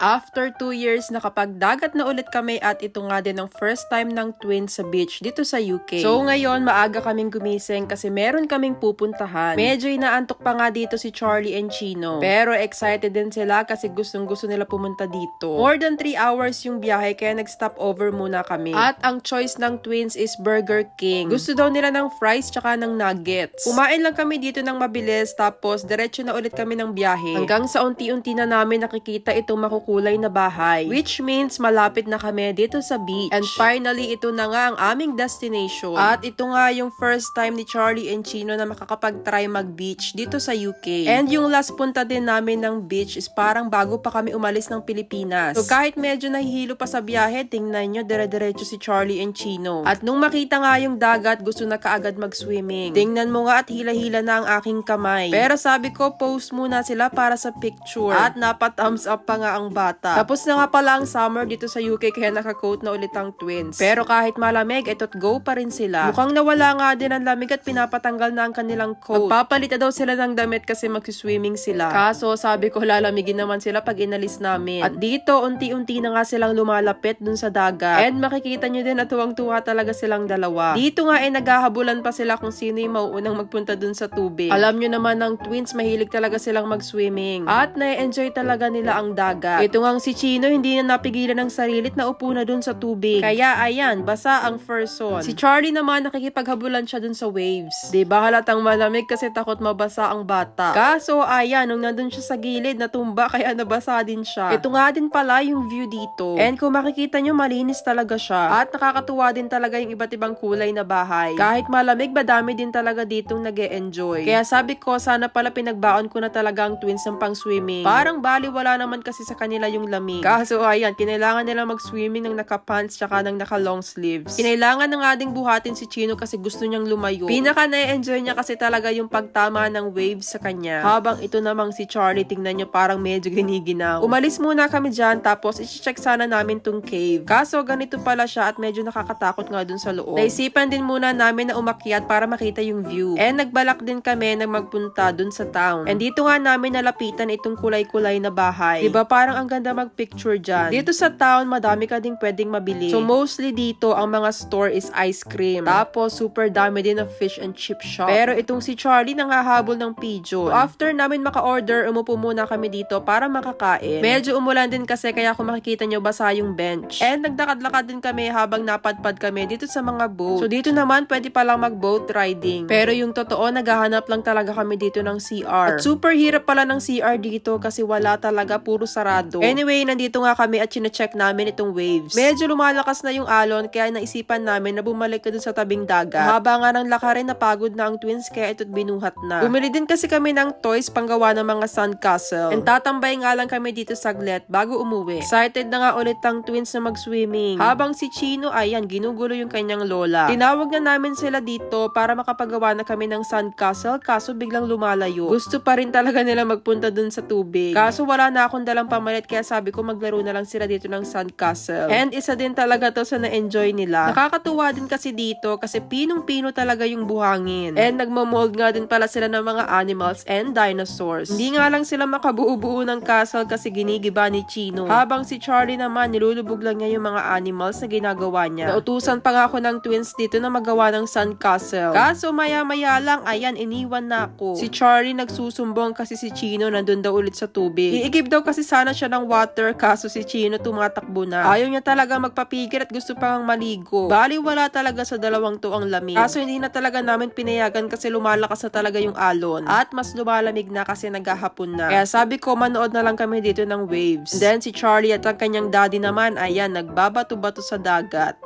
After two years, nakapagdagat na ulit kami at ito nga din ang first time ng twins sa beach dito sa UK. So ngayon, maaga kaming gumising kasi meron kaming pupuntahan. Medyo inaantok pa nga dito si Charlie and Chino. Pero excited din sila kasi gustong gusto nila pumunta dito. More than 3 hours yung biyahe kaya nag-stop over muna kami. At ang choice ng twins is Burger King. Gusto daw nila ng fries tsaka ng nuggets. Kumain lang kami dito ng mabilis tapos diretso na ulit kami ng biyahe. Hanggang sa unti-unti na namin nakikita itong makukulay na bahay. Which means malapit na kami dito sa beach. And finally, ito na nga ang aming destination. At ito nga yung first time ni Charlie and Chino na makakapag-try mag-beach dito sa UK. And yung last punta din namin ng beach is parang bago pa kami umalis ng Pilipinas. So kahit medyo nahihilo pa sa biyahe, tingnan nyo dire-diretso si Charlie and Chino. At nung makita nga yung dagat, gusto na kaagad mag-swimming. Tingnan mo nga at hila-hila na ang aking kamay. Pero sabi ko, post muna sila para sa picture. At napa-thumbs up pa nga ang bata. Tapos na nga pala ang summer dito sa UK kaya naka-coat na ulit ang twins. Pero kahit malamig, ito't go pa rin sila. Mukhang nawala nga din ang lamig at pinapatanggal na ang kanilang coat. Magpapalit daw sila ng damit kasi mag-swimming sila. Kaso sabi ko lalamigin naman sila pag inalis namin. At dito, unti-unti na nga silang lumalapit dun sa dagat. And makikita nyo din na tuwang-tuwa talaga silang dalawa. Dito nga eh naghahabulan pa sila kung sino yung mauunang magpunta dun sa tubig. Alam nyo naman ng twins, mahilig talaga silang mag-swimming. At na-enjoy talaga nila ang dagat. Ito nga si Chino, hindi na napigilan ng sarilit na upo na dun sa tubig. Kaya ayan, basa ang first son. Si Charlie naman nakikipaghabulan siya dun sa waves. Di ba halatang malamig kasi takot mabasa ang bata. Kaso ayan, nung nandun siya sa gilid, natumba kaya nabasa din siya. Ito nga din pala yung view dito. And kung makikita nyo, malinis talaga siya. At nakakatuwa din talaga yung iba't ibang kulay na bahay. Kahit malamig, madami din talaga ditong nag enjoy Kaya sabi ko, sana pala pinagbaon ko na talaga ang twins ng pang swimming. Parang bali wala naman kasi sa kanila yung lamig. Kaso ayan, kinailangan nila mag-swimming ng naka-pants tsaka ng naka-long sleeves. Kinailangan na nga ding buhatin si Chino kasi gusto niyang lumayo. Pinaka na-enjoy niya kasi talaga yung pagtama ng waves sa kanya. Habang ito namang si Charlie, tingnan niyo parang medyo giniginaw. Umalis muna kami dyan tapos i-check sana namin tong cave. Kaso ganito pala siya at medyo nakakatakot nga dun sa loob. Naisipan din muna namin na umakyat para makita yung view. And nagbalak din kami na magpunta dun sa town. And dito nga namin nalapitan itong kulay-kulay na bahay. Diba parang ang ganda mag-picture dyan. Dito sa town, madami ka ding pwedeng mabili. So mostly dito, ang mga store is ice cream. Tapos super dami din ng fish and chip shop. Pero itong si Charlie nangahabol ng pigeon. So after namin maka-order, umupo muna kami dito para makakain. Medyo umulan din kasi kaya kung makikita nyo basa yung bench. And nagdakad-lakad din kami habang napadpad kami dito sa mga boat. So dito naman pwede palang mag-boat riding. Pero yung totoo, naghahanap lang talaga kami dito ng CR. At super hirap pala ng CR dito kasi wala talaga, puro sarado. Anyway, nandito nga kami at chinecheck namin itong waves. Medyo lumalakas na yung alon kaya naisipan namin na bumalik ka dun sa tabing dagat. Haba nga ng lakarin, napagod na ang twins kaya ito't binuhat na. Bumili din kasi kami ng toys panggawa ng mga sandcastle. And tatambay nga lang kami dito saglit bago umuwi. Excited na nga ulit ang twins na mag-swimming. Habang si Chino, ayan, ginugulo yung kanyang lola. Tinawag na namin sila dito para makapagawa na kami ng sandcastle kaso biglang lumalayo. Gusto pa rin talaga nila magpunta dun sa tubig. Kaso wala na akong dalang pamalit kaya sabi ko maglaro na lang sila dito ng sandcastle. And isa din talaga to sa na-enjoy nila. Nakakatuwa din kasi dito kasi pinong-pino talaga yung buhangin. And nagmamold nga din pala sila ng mga animals and dinosaurs. Hindi nga lang sila makabuo-buo ng castle kasi ginigiba ni Chino. Habang si Charlie naman, nilulubog lang niya yung mga animals na ginagawa niya. Nautusan pa nga ako ng twins dito na magawa ng sandcastle. Kaso maya-maya lang, ayan, iniwan na ako. Si Charlie nagsusumbong kasi si Chino nandun daw ulit sa tubig. Iigib daw kasi sana siya ng water kaso si Chino tumatakbo na. Ayaw niya talaga magpapigil at gusto pang maligo. Bali wala talaga sa dalawang to ang lamig. Kaso hindi na talaga namin pinayagan kasi lumalakas na talaga yung alon. At mas lumalamig na kasi naghahapon na. Kaya sabi ko manood na lang kami dito ng waves. Then si Charlie at ang kanyang daddy naman, ayan, nagbabato-bato sa dagat.